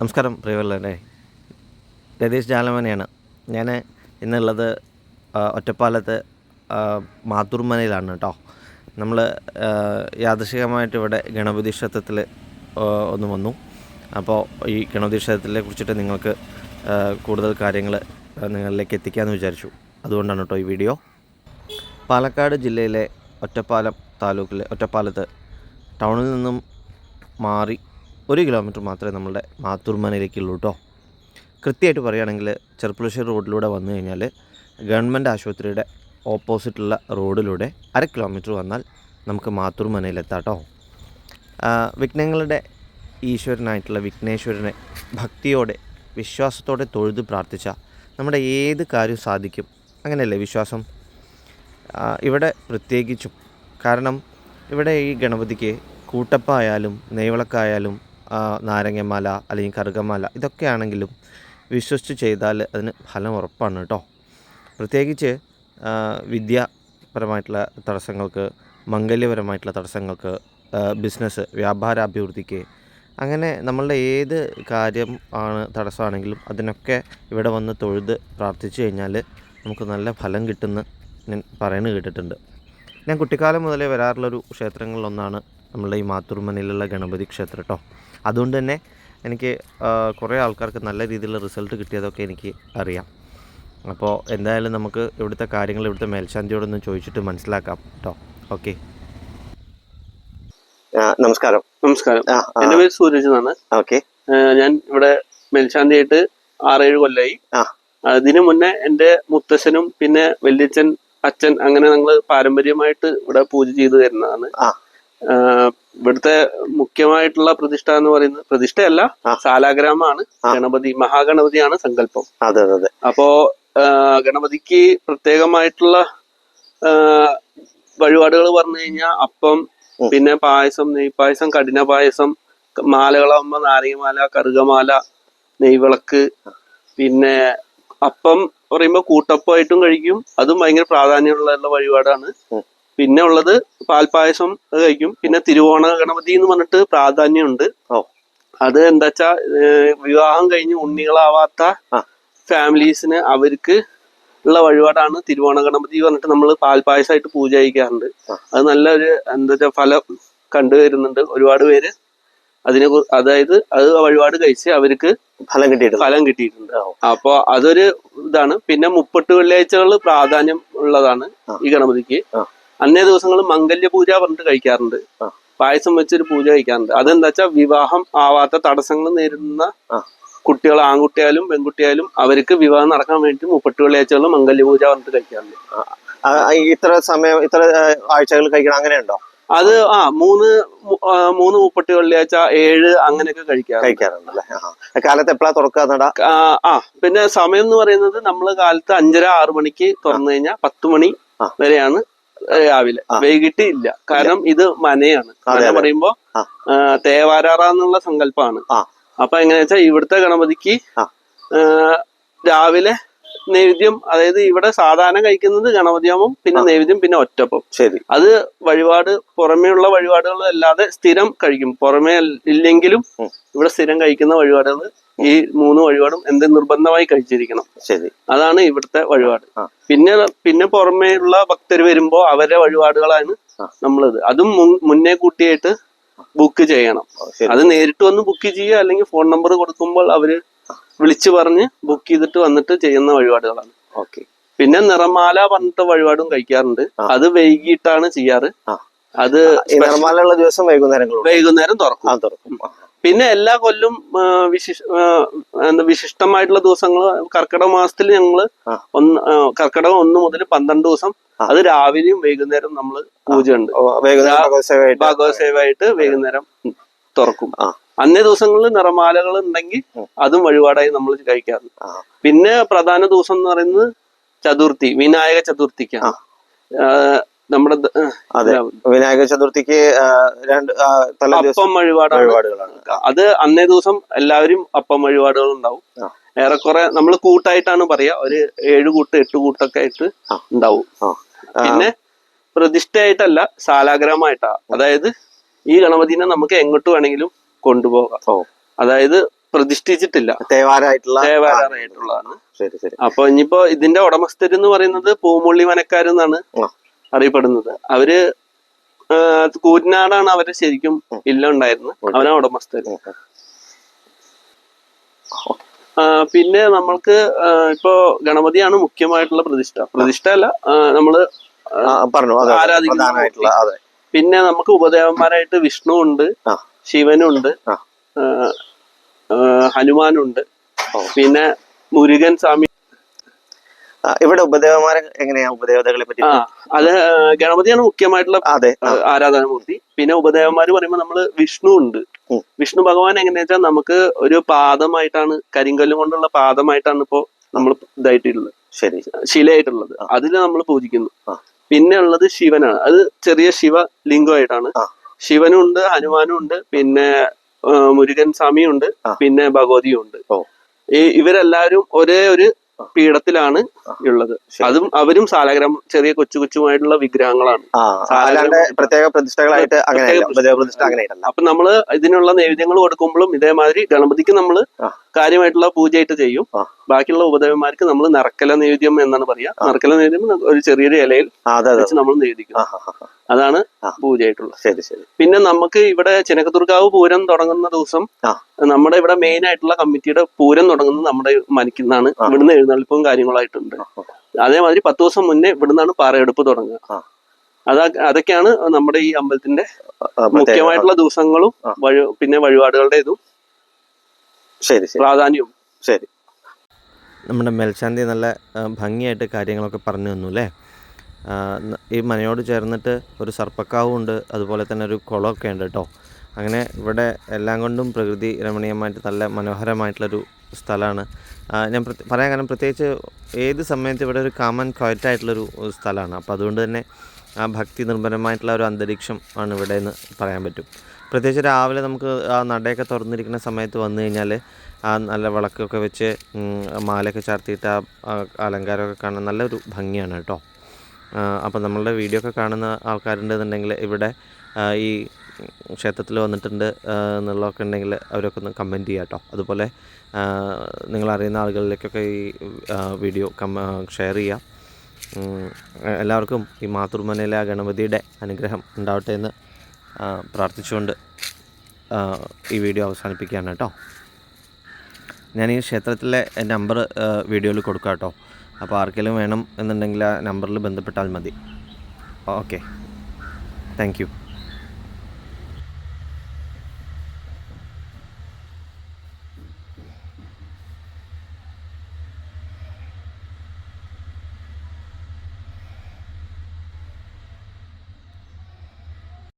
നമസ്കാരം പ്രിയവല്ലേ രതീഷ് ജാലമനയാണ് ഞാൻ ഇന്നുള്ളത് ഒറ്റപ്പാലത്ത് മാതൃമനയിലാണ് കേട്ടോ നമ്മൾ യാദൃശികമായിട്ട് ഇവിടെ ഗണപതി ക്ഷേത്രത്തിൽ ഒന്ന് വന്നു. അപ്പോൾ ഈ ഗണപതി ക്ഷേത്രത്തിനെ കുറിച്ചിട്ട് നിങ്ങൾക്ക് കൂടുതൽ കാര്യങ്ങൾ നിങ്ങളിലേക്ക് എത്തിക്കാമെന്ന് വിചാരിച്ചു. അതുകൊണ്ടാണ് കേട്ടോ ഈ വീഡിയോ. പാലക്കാട് ജില്ലയിലെ ഒറ്റപ്പാലം താലൂക്കിലെ ഒറ്റപ്പാലത്ത് ടൗണിൽ നിന്നും മാറി ഒരു കിലോമീറ്റർ മാത്രമേ നമ്മളുടെ മാത്തൂർമനയിലേക്കുള്ളൂ കേട്ടോ. കൃത്യമായിട്ട് പറയുകയാണെങ്കിൽ ചെറുപ്പുളശ്ശേരി റോഡിലൂടെ വന്നു കഴിഞ്ഞാൽ ഗവൺമെന്റ് ആശുപത്രിയുടെ ഓപ്പോസിറ്റുള്ള റോഡിലൂടെ അര കിലോമീറ്റർ വന്നാൽ നമുക്ക് മാത്തൂർമനയിലെത്താം കേട്ടോ. വിഘ്നങ്ങളുടെ ഈശ്വരനായിട്ടുള്ള വിഘ്നേശ്വരനെ ഭക്തിയോടെ വിശ്വാസത്തോടെ തൊഴുത് പ്രാർത്ഥിച്ച നമ്മുടെ ഏത് കാര്യവും സാധിക്കും? അങ്ങനെയല്ലേ വിശ്വാസം? ഇവിടെ പ്രത്യേകിച്ചും കാരണം ഇവിടെ ഈ ഗണപതിക്ക് കൂട്ടപ്പായാലും നെയ്വളക്കായാലും നാരങ്ങമാല അല്ലെങ്കിൽ കറുകമാല ഇതൊക്കെ ആണെങ്കിലും വിശ്വസിച്ച് ചെയ്താൽ അതിന് ഫലം ഉറപ്പാണ് കേട്ടോ. പ്രത്യേകിച്ച് വിദ്യാപരമായിട്ടുള്ള തടസ്സങ്ങൾക്ക് മംഗല്യപരമായിട്ടുള്ള തടസ്സങ്ങൾക്ക് ബിസിനസ് വ്യാപാര അഭിവൃദ്ധിക്ക് അങ്ങനെ നമ്മളുടെ ഏത് കാര്യം ആണ് തടസ്സമാണെങ്കിലും അതിനൊക്കെ ഇവിടെ വന്ന് തൊഴുത് പ്രാർത്ഥിച്ചു കഴിഞ്ഞാൽ നമുക്ക് നല്ല ഫലം കിട്ടുമെന്ന് ഞാൻ പറയുന്നത് കേട്ടിട്ടുണ്ട്. ഞാൻ കുട്ടിക്കാലം മുതലേ വരാറുള്ളൊരു ക്ഷേത്രങ്ങളിലൊന്നാണ് നമ്മളുടെ ഈ മാത്തൂർമനയിലുള്ള ഗണപതി ക്ഷേത്രം കേട്ടോ അതുകൊണ്ട് തന്നെ എനിക്ക് കുറേ ആൾക്കാർക്ക് നല്ല രീതിയിലുള്ള റിസൾട്ട് കിട്ടിയതൊക്കെ എനിക്ക് അറിയാം. അപ്പോൾ എന്തായാലും നമുക്ക് ഇവിടുത്തെ കാര്യങ്ങൾ ഇവിടുത്തെ മേൽശാന്തിയോടൊന്ന് ചോദിച്ചിട്ട് മനസ്സിലാക്കാം കേട്ടോ ഓക്കെ. നമസ്കാരം. നമസ്കാരം. എന്റെ പേര് സൂരജ് എന്നാണ്. ഓക്കെ. ഞാൻ ഇവിടെ മേൽശാന്തിയായിട്ട് ആറേഴ് കൊല്ലായി. അതിനു മുന്നേ എന്റെ മുത്തശ്ശനും പിന്നെ വല്യച്ഛൻ അച്ഛൻ അങ്ങനെ ഞങ്ങൾ പാരമ്പര്യമായിട്ട് ഇവിടെ പൂജ ചെയ്തു തരുന്നതാണ് ആ. ഇവിടുത്തെ മുഖ്യമായിട്ടുള്ള പ്രതിഷ്ഠ എന്ന് പറയുന്നത് പ്രതിഷ്ഠയല്ല സാലാഗ്രാമാണ് ഗണപതി മഹാഗണപതിയാണ് സങ്കല്പം. അതെ അതെ അപ്പോ ഗണപതിക്ക് പ്രത്യേകമായിട്ടുള്ള വഴിപാടുകൾ പറഞ്ഞു കഴിഞ്ഞാൽ അപ്പം പിന്നെ പായസം നെയ്പായസം കഠിന പായസം മാലകളാകുമ്പോ നാരങ്ങമാല കറുകമാല നെയ്വിളക്ക് പിന്നെ അപ്പം പറയുമ്പോ കൂട്ടപ്പമായിട്ടും കഴിക്കും. അതും ഭയങ്കര പ്രാധാന്യമുള്ള വഴിപാടാണ്. പിന്നെ ഉള്ളത് പാൽപ്പായസം അത് കഴിക്കും. പിന്നെ തിരുവോണ ഗണപതി എന്ന് പറഞ്ഞിട്ട് പ്രാധാന്യമുണ്ട്. അത് എന്താ വെച്ചാ വിവാഹം കഴിഞ്ഞ് ഉണ്ണികളാവാത്ത. ഫാമിലീസിന് അവർക്ക് ഉള്ള വഴിപാടാണ് തിരുവോണ ഗണപതി പറഞ്ഞിട്ട് നമ്മൾ പാൽപ്പായസമായിട്ട് പൂജ അയക്കാറുണ്ട് അത് നല്ലൊരു എന്താ വെച്ചാ ഫലം കണ്ടുവരുന്നുണ്ട് ഒരുപാട് പേര്. അതിനെ അതായത് അത് വഴിപാട് കഴിച്ച് അവർക്ക് ഫലം കിട്ടിയിട്ടുണ്ട്. ഫലം കിട്ടിയിട്ടുണ്ട്. അപ്പോ അതൊരു ഇതാണ്. പിന്നെ മുപ്പട്ട് വെള്ളിയാഴ്ചകൾ പ്രാധാന്യം ഉള്ളതാണ് ഈ ഗണപതിക്ക്. അന്നേ ദിവസങ്ങൾ മംഗല്യ പൂജ പറഞ്ഞിട്ട് കഴിക്കാറുണ്ട്. പായസം വെച്ചൊരു പൂജ കഴിക്കാറുണ്ട്. അതെന്താ വെച്ചാൽ വിവാഹം ആവാത്ത തടസ്സങ്ങൾ നേരിടുന്ന കുട്ടികൾ ആൺകുട്ടിയായാലും പെൺകുട്ടിയായാലും അവർക്ക് വിവാഹം നടക്കാൻ വേണ്ടി മുപ്പട്ട് വെള്ളിയാഴ്ചകൾ മംഗല്യ പൂജ പറഞ്ഞിട്ട് കഴിക്കാറുണ്ട്. ഇത്ര സമയം ഇത്ര ആഴ്ചകൾ കഴിക്കണം. അങ്ങനെയുണ്ടോ? അത് ആ മൂന്ന് മൂന്ന് മുപ്പട്ട് വെള്ളിയാഴ്ച ഏഴ് അങ്ങനെയൊക്കെ കഴിക്കാറുണ്ട്. കഴിക്കാറുണ്ടല്ലേ? ആ കാലത്ത് എപ്പോഴാ തുറക്കുക ആ പിന്നെ സമയം എന്ന് പറയുന്നത് നമ്മൾ കാലത്ത് അഞ്ചര ആറു മണിക്ക് തുറന്നു കഴിഞ്ഞാൽ പത്ത് മണി. വരെയാണ് രാവിലെ. വൈകിട്ട് ഇല്ല. കാരണം ഇത് മനയാണ്. മന. പറയുമ്പോ തേവാരാറ എന്നുള്ള സങ്കല്പമാണ് അപ്പൊ എങ്ങനെയാ വെച്ചാൽ ഇവിടുത്തെ ഗണപതിക്ക് രാവിലെ നൈവേദ്യം അതായത് ഇവിടെ സാധാരണ കഴിക്കുന്നത് ഗണപതിയാമം പിന്നെ. നൈവേദ്യം പിന്നെ ഒറ്റപ്പം. ശരി. അത് വഴിപാട് പുറമേയുള്ള വഴിപാടുകൾ അല്ലാതെ സ്ഥിരം കഴിക്കും. പുറമേ ഇല്ലെങ്കിലും ഇവിടെ സ്ഥിരം കഴിക്കുന്ന വഴിപാടുകൾ ഈ മൂന്ന് വഴിപാടും എന്ത് നിർബന്ധമായി കഴിച്ചിരിക്കണം. ശരി. അതാണ് ഇവിടുത്തെ വഴിപാട്. പിന്നെ പിന്നെ പുറമേയുള്ള ഭക്തർ വരുമ്പോ അവരുടെ വഴിപാടുകളാണ് നമ്മളത്. അതും മുന്നേ കൂട്ടിയായിട്ട് ബുക്ക് ചെയ്യണം. അത് നേരിട്ട് വന്ന് ബുക്ക് ചെയ്യുക അല്ലെങ്കിൽ ഫോൺ നമ്പർ കൊടുക്കുമ്പോൾ അവർ വിളിച്ചു പറഞ്ഞ് ബുക്ക് ചെയ്തിട്ട് വന്നിട്ട് ചെയ്യുന്ന വഴിപാടുകളാണ്. ഓക്കെ പിന്നെ നിറമാല പറഞ്ഞിട്ട് വഴിപാടും കഴിക്കാറുണ്ട്. അത് വൈകിട്ടാണ് ചെയ്യാറ്. അത് ഉള്ള ദിവസം വൈകുന്നേരം വൈകുന്നേരം തുറക്കും. തുറക്കും. പിന്നെ എല്ലാ കൊല്ലും വിശിഷ് എന്താ വിശിഷ്ടമായിട്ടുള്ള ദിവസങ്ങൾ കർക്കിടക മാസത്തിൽ ഞങ്ങൾ ഒന്ന് കർക്കിടകം ഒന്ന് മുതൽ പന്ത്രണ്ട് ദിവസം അത് രാവിലെയും വൈകുന്നേരം നമ്മൾ പൂജയുണ്ട്. വൈകുന്നേരം ഭഗവത് സേവയായിട്ട്. വൈകുന്നേരം തുറക്കും. അന്നേ ദിവസങ്ങളിൽ നിറമാലകൾ ഉണ്ടെങ്കിൽ അതും വഴിപാടായി നമ്മൾ കഴിക്കാറുണ്ട് പിന്നെ പ്രധാന ദിവസം എന്ന് പറയുന്നത് ചതുർത്ഥി വിനായക ചതുർത്ഥിക്കാണ്. നമ്മുടെ അതെ. വിനായക ചതുർത്ഥിക്ക് രണ്ട് അപ്പം വഴിപാട് വഴിപാടുകളാണ്. അത് അന്നേ ദിവസം എല്ലാവരും അപ്പം വഴിപാടുകൾ ഉണ്ടാവും. ഏറെക്കുറെ നമ്മൾ കൂട്ടായിട്ടാണ് പറയാ. ഒരു ഏഴ് കൂട്ട് എട്ട് കൂട്ടൊക്കെ ആയിട്ട് ഉണ്ടാവും. പിന്നെ പ്രതിഷ്ഠയായിട്ടല്ല സാലാഗ്രഹമായിട്ടാ. അതായത് ഈ ഗണപതിനെ നമുക്ക് എങ്ങോട്ട് വേണമെങ്കിലും കൊണ്ടുപോകാം. അതായത് പ്രതിഷ്ഠിച്ചിട്ടില്ല. തേവാരായിട്ടുള്ള ശരി ശരി. അപ്പൊ ഇനിയിപ്പോ ഇതിന്റെ ഉടമസ്ഥര് എന്ന് പറയുന്നത് പൂമുള്ളി വനക്കാരെന്നാണ് അറിയപ്പെടുന്നത്. അവർ കൂറ്റനാടാണ് അവർ ശരിക്കും ഇല്ല ഉണ്ടായിരുന്നത്. അവനാ ഉടമസ്ഥര് ഉം, ഉം. പിന്നെ നമ്മൾക്ക് ഇപ്പോ ഗണപതിയാണ് മുഖ്യമായിട്ടുള്ള പ്രതിഷ്ഠ. പ്രതിഷ്ഠ അല്ല നമ്മൾ പറഞ്ഞു. ആരാധിക്കുന്ന പിന്നെ നമുക്ക് ഉപദേവന്മാരായിട്ട് വിഷ്ണു ഉണ്ട്. ശിവനുണ്ട്. ഹനുമാനുണ്ട്. പിന്നെ മുരുകൻ സ്വാമി. ഇവിടെ ഉപദേവമാരെ എങ്ങനെയാ ഉപദേവതകളെ പറ്റി? അത് ഗണപതിയാണ് മുഖ്യമായിട്ടുള്ള അതെ. ആരാധനമൂർത്തി. പിന്നെ ഉപദേവന്മാര് പറയുമ്പോൾ നമ്മൾ വിഷ്ണു ഉണ്ട്. വിഷ്ണു ഭഗവാൻ എങ്ങനെയാ വെച്ചാൽ നമുക്ക് ഒരു പാദമായിട്ടാണ് കരിങ്കല്ലും കൊണ്ടുള്ള പാദമായിട്ടാണ് ഇപ്പോ നമ്മൾ ഇതായിട്ടുള്ളത്. ശരി. ശിലയായിട്ടുള്ളത്. അതിൽ നമ്മൾ പൂജിക്കുന്നു. പിന്നെ ഉള്ളത് ശിവനാണ്. അത് ചെറിയ ശിവ ലിംഗമായിട്ടാണ്. ശിവനും ഉണ്ട് ഹനുമാനും ഉണ്ട് പിന്നെ മുരുകൻ സ്വാമിയും ഉണ്ട് പിന്നെ ഭഗവതിയും ഉണ്ട്. ഈ ഇവരെല്ലാരും ഒരേ ഒരു. പീഠത്തിലാണ്. ഉള്ളത്. അതും അവരും സാലഗ്രാം ചെറിയ കൊച്ചു കൊച്ചുമായിട്ടുള്ള വിഗ്രഹങ്ങളാണ് പ്രത്യേക പ്രതിഷ്ഠകളായിട്ട് അപ്പൊ നമ്മൾ ഇതിനുള്ള നൈവേദ്യങ്ങൾ കൊടുക്കുമ്പോഴും ഇതേമാതിരി ഗണപതിക്ക് നമ്മൾ. കാര്യമായിട്ടുള്ള പൂജയായിട്ട് ചെയ്യും. ബാക്കിയുള്ള ഉപദേവന്മാർക്ക് നമ്മൾ നറക്കല നൈവേദ്യം എന്നാണ് പറയാ നറക്കല നൈവേദ്യം ഒരു ചെറിയൊരു ഇലയിൽ നമ്മൾ നൈവേദിക്കും. അതാണ്. പൂജയായിട്ടുള്ളത്. ശരി ശരി. പിന്നെ നമുക്ക് ഇവിടെ ചിനക്കത്തുർക്കാവ് പൂരം തുടങ്ങുന്ന ദിവസം ആ. നമ്മുടെ ഇവിടെ മെയിൻ ആയിട്ടുള്ള കമ്മിറ്റിയുടെ പൂരം തുടങ്ങുന്നത് നമ്മുടെ മനക്കുന്നാണ് ആ. ഇവിടുന്ന് എഴുന്നള്ളിപ്പും കാര്യങ്ങളായിട്ടുണ്ട്. അതേമാതിരി പത്ത് ദിവസം മുന്നേ ഇവിടുന്നാണ് പാറയെടുപ്പ് തുടങ്ങുക. ആ. അതാ അതൊക്കെയാണ് നമ്മുടെ ഈ അമ്പലത്തിന്റെ മുഖ്യമായിട്ടുള്ള ദിവസങ്ങളും വഴി പിന്നെ വഴിപാടുകളുടെ ഇതും ശരി ശരി. പ്രാധാന്യവും. ശരി. നമ്മുടെ മേൽശാന്തി നല്ല ഭംഗിയായിട്ട് കാര്യങ്ങളൊക്കെ പറഞ്ഞു തന്നു അല്ലേ? ഈ മനയോട് ചേർന്നിട്ട് ഒരു സർപ്പക്കാവും ഉണ്ട് അതുപോലെ തന്നെ ഒരു കുളമൊക്കെ ഉണ്ട് കേട്ടോ. അങ്ങനെ ഇവിടെ എല്ലാം കൊണ്ടും പ്രകൃതി രമണീയമായിട്ട് നല്ല മനോഹരമായിട്ടുള്ളൊരു സ്ഥലമാണ്. ഞാൻ പറയാൻ കാരണം പ്രത്യേകിച്ച് ഏത് സമയത്ത് ഇവിടെ ഒരു കാമൻ ക്വയറ്റായിട്ടുള്ളൊരു സ്ഥലമാണ്. അപ്പോൾ അതുകൊണ്ട് തന്നെ ആ ഭക്തി നിർഭരമായിട്ടുള്ള ഒരു അന്തരീക്ഷം ആണ് ഇവിടെ എന്ന് പറയാൻ പറ്റും. പ്രത്യേകിച്ച് രാവിലെ നമുക്ക് ആ നടയൊക്കെ തുറന്നിരിക്കുന്ന സമയത്ത് വന്നു കഴിഞ്ഞാൽ ആ നല്ല വിളക്കൊക്കെ വെച്ച് മാലയൊക്കെ ചാർത്തിയിട്ട് ആ അലങ്കാരമൊക്കെ കാണാൻ നല്ലൊരു ഭംഗിയാണ് കേട്ടോ. അപ്പോൾ നമ്മളുടെ വീഡിയോ ഒക്കെ കാണുന്ന ആൾക്കാരുണ്ടെന്നുണ്ടെങ്കിൽ ഇവിടെ ഈ ക്ഷേത്രത്തിൽ വന്നിട്ടുണ്ട് എന്നുള്ളതൊക്കെ ഉണ്ടെങ്കിൽ അവരൊക്കെ ഒന്ന് കമന്റ് ചെയ്യാം കേട്ടോ. അതുപോലെ നിങ്ങളറിയുന്ന ആളുകളിലേക്കൊക്കെ ഈ വീഡിയോ കമ ഷെയർ ചെയ്യാം. എല്ലാവർക്കും ഈ മാതൃമനയിലെ ആ ഗണപതിയുടെ അനുഗ്രഹം ഉണ്ടാവട്ടെ എന്ന് പ്രാർത്ഥിച്ചുകൊണ്ട് ഈ വീഡിയോ അവസാനിപ്പിക്കുകയാണ് കേട്ടോ. ഞാൻ ഈ ക്ഷേത്രത്തിലെ നമ്പർ വീഡിയോയിൽ കൊടുക്കാം കേട്ടോ. അപ്പോൾ ആർക്കെങ്കിലും വേണം എന്നുണ്ടെങ്കിൽ ആ നമ്പറിൽ ബന്ധപ്പെട്ടാൽ മതി. ഓക്കെ. Thank you.